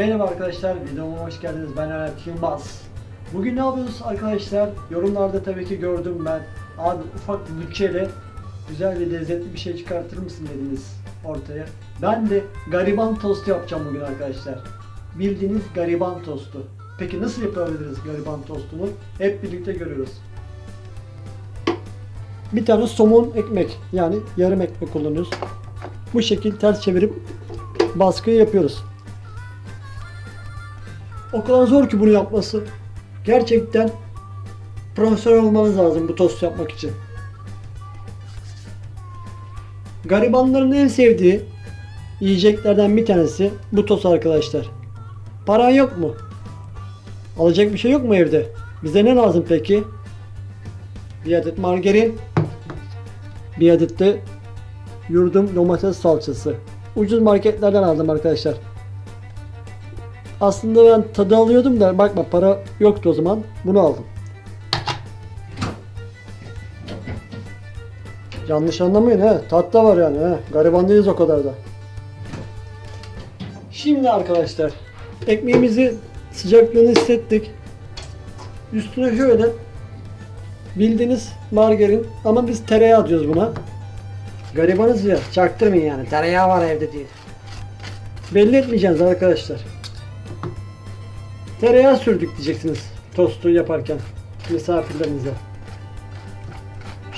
Merhaba arkadaşlar, videoma hoş geldiniz. Ben Erhat Yılmaz. Bugün ne yapıyoruz arkadaşlar? Yorumlarda tabii ki gördüm ben. Abi ufak bir bütçeyle güzel ve lezzetli bir şey çıkartır mısın dediniz ortaya. Ben de gariban tostu yapacağım bugün arkadaşlar. Bildiğiniz gariban tostu. Peki nasıl yapabiliriz gariban tostunu? Hep birlikte görüyoruz. Bir tane somon ekmek yani yarım ekmek kullanıyoruz. Bu şekil ters çevirip baskıyı yapıyoruz. O kadar zor ki bunu yapması. Gerçekten profesyonel olmanız lazım bu tost yapmak için. Garibanların en sevdiği yiyeceklerden bir tanesi bu tost arkadaşlar. Paran yok mu? Alacak bir şey yok mu evde? Bize ne lazım peki? Bir adet margarin, bir adet de yurdum domates salçası. Ucuz marketlerden aldım arkadaşlar. Aslında ben tadı alıyordum da bakma para yoktu o zaman. Bunu aldım. Yanlış anlamayın he. Tat da var yani he. Gariban değiliz o kadar da. Şimdi arkadaşlar ekmeğimizi sıcaklığını hissettik. Üstüne şöyle bildiğiniz margarin ama biz tereyağı diyoruz buna. Garibanız ya çaktırmayın yani tereyağı var evde diye. Belli etmeyeceğiz arkadaşlar. Tereyağı sürdük diyeceksiniz tostu yaparken misafirlerinize.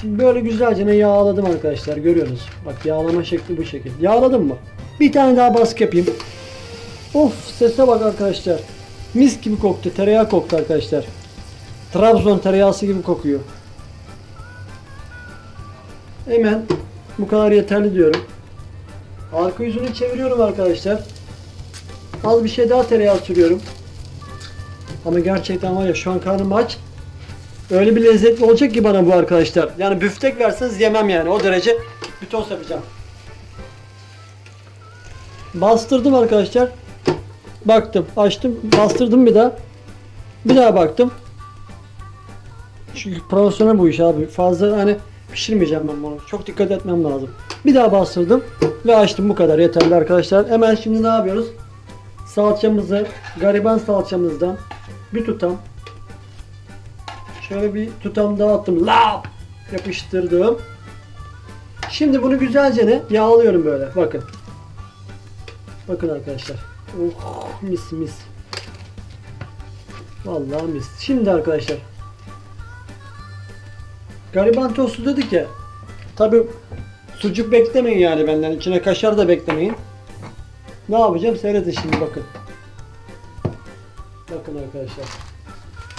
Şimdi böyle güzelce ne yağladım arkadaşlar görüyorsunuz. Bak yağlama şekli bu şekil. Yağladım mı? Bir tane daha baskı yapayım. Of sese bak arkadaşlar. Mis gibi koktu. Tereyağı koktu arkadaşlar. Trabzon tereyağısı gibi kokuyor. Hemen bu kadar yeterli diyorum. Arka yüzünü çeviriyorum arkadaşlar. Az bir şey daha tereyağı sürüyorum. Ama gerçekten var ya şu an karnım aç. Öyle bir lezzetli olacak ki bana bu arkadaşlar. Yani büftek verseniz yemem yani o derece bir tost yapacağım. Bastırdım arkadaşlar. Baktım, açtım, bastırdım bir daha. Bir daha baktım. Çünkü profesyonel bu iş abi. Fazla hani pişirmeyeceğim ben bunu. Çok dikkat etmem lazım. Bir daha bastırdım ve açtım bu kadar yeterli arkadaşlar. Hemen şimdi ne yapıyoruz? Salçamızı gariban salçamızdan bir tutam şöyle bir tutam daha attım. Lap! Yapıştırdım. Şimdi bunu güzelce ne yağlıyorum böyle. Bakın. Bakın arkadaşlar. Oh mis mis. Vallahi mis. Şimdi arkadaşlar. Gariban tostu dedik ya. Tabi sucuk beklemeyin yani benden. İçine kaşar da beklemeyin. Ne yapacağım? Seyredin şimdi bakın. Bakın arkadaşlar.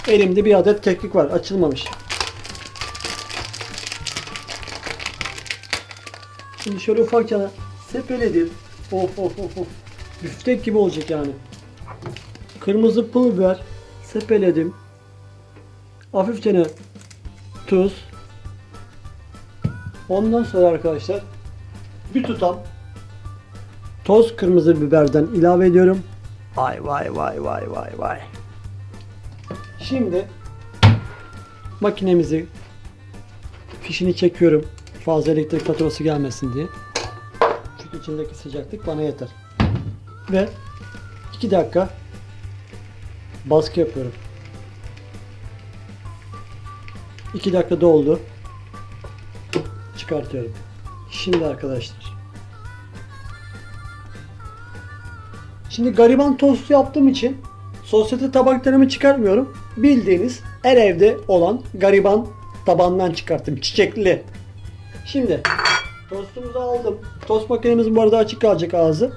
Elimde bir adet keklik var. Açılmamış. Şimdi şöyle ufakça sepeledim. Of of of of. Büftek gibi olacak yani. Kırmızı pul biber sepeledim. Hafifçe? Tuz. Ondan sonra arkadaşlar bir tutam toz kırmızı biberden ilave ediyorum. Vay vay vay vay vay vay. Şimdi makinemizi fişini çekiyorum. Fazla elektrik faturası gelmesin diye. Çünkü içindeki sıcaklık bana yeter. Ve 2 dakika baskı yapıyorum. 2 dakika doldu. Çıkartıyorum. Şimdi arkadaşlar. Şimdi gariban tostu yaptığım için sosyete tabaklarımı çıkartmıyorum. Bildiğiniz her evde olan gariban tabandan çıkarttım. Çiçekli. Şimdi tostumuzu aldım. Tost makinemiz bu arada açık kalacak ağzı.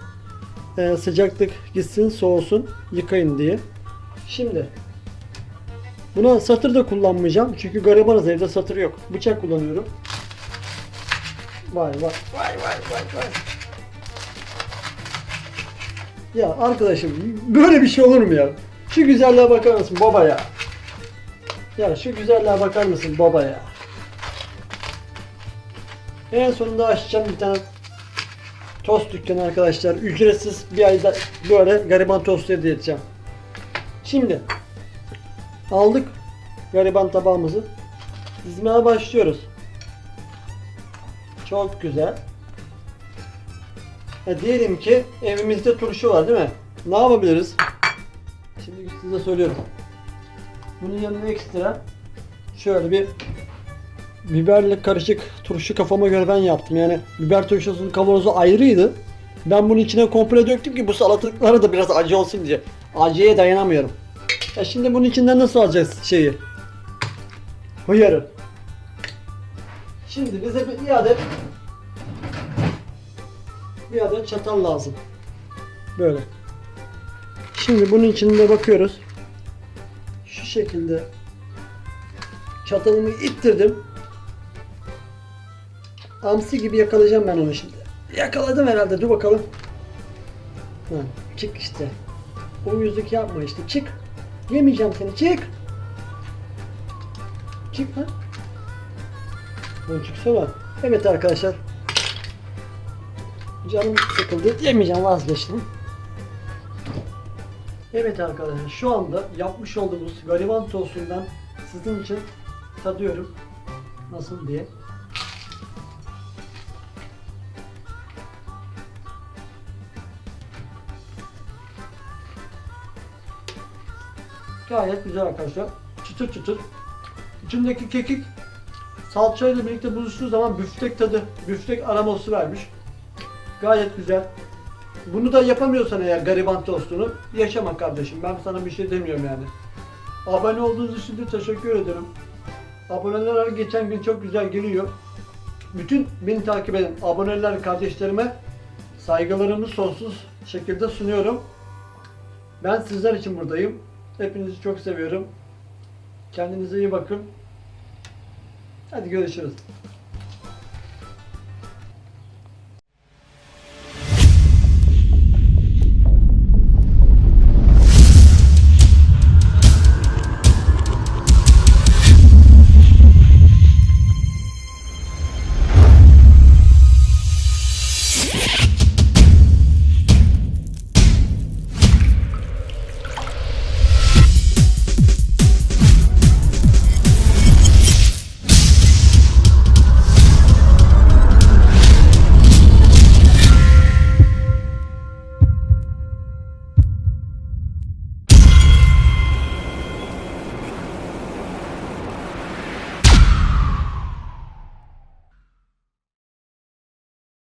Ee, sıcaklık gitsin soğusun yıkayın diye. Şimdi buna satır da kullanmayacağım. Çünkü garibanız evde satır yok. Bıçak kullanıyorum. Vay vay vay vay vay vay. Ya arkadaşım böyle bir şey olur mu ya? Şu güzelliğe bakar mısın baba ya? Ya şu güzelliğe bakar mısın baba ya? En sonunda açacağım bir tane tost dükkanı arkadaşlar. Ücretsiz bir ayda böyle gariban tost hediye edeceğim. Şimdi aldık gariban tabağımızı. Dizmeye başlıyoruz. Çok güzel. E diyelim ki evimizde turşu var değil mi? ne yapabiliriz? Şimdi size söylüyorum. Bunun yanına ekstra şöyle bir biberle karışık turşu kafama göre ben yaptım. Yani biber turşusunun kavanozu ayrıydı. Ben bunun içine komple döktüm ki bu salatalıklara da biraz acı olsun diye. Acıya dayanamıyorum. Ya şimdi bunun içinden nasıl alacağız şeyi? Hıyarı. Şimdi bize bir adet bir adet çatal lazım. Böyle. Şimdi bunun içinde bakıyoruz. Şu şekilde çatalımı ittirdim. Amsi gibi yakalayacağım ben onu şimdi. Yakaladım herhalde. Dur bakalım. Ha, çık işte. O yüzük yapma işte. Çık. Yemeyeceğim seni. Çık. Çık lan. Lan çıksana. Evet arkadaşlar. Canım sıkıldı. Yemeyeceğim vazgeçtim. Evet arkadaşlar şu anda yapmış olduğumuz gariban tosundan sizin için tadıyorum. Nasıl diye. Gayet güzel arkadaşlar. Çıtır çıtır. İçindeki kekik salçayla birlikte buluştuğu zaman büftek tadı, büftek aroması vermiş. Gayet güzel. Bunu da yapamıyorsan eğer gariban tostunu yaşama kardeşim. Ben sana bir şey demiyorum yani. Abone olduğunuz için de teşekkür ederim. Aboneler geçen gün çok güzel geliyor. Bütün beni takip eden aboneler kardeşlerime saygılarımı sonsuz şekilde sunuyorum. Ben sizler için buradayım. Hepinizi çok seviyorum. Kendinize iyi bakın. Hadi görüşürüz.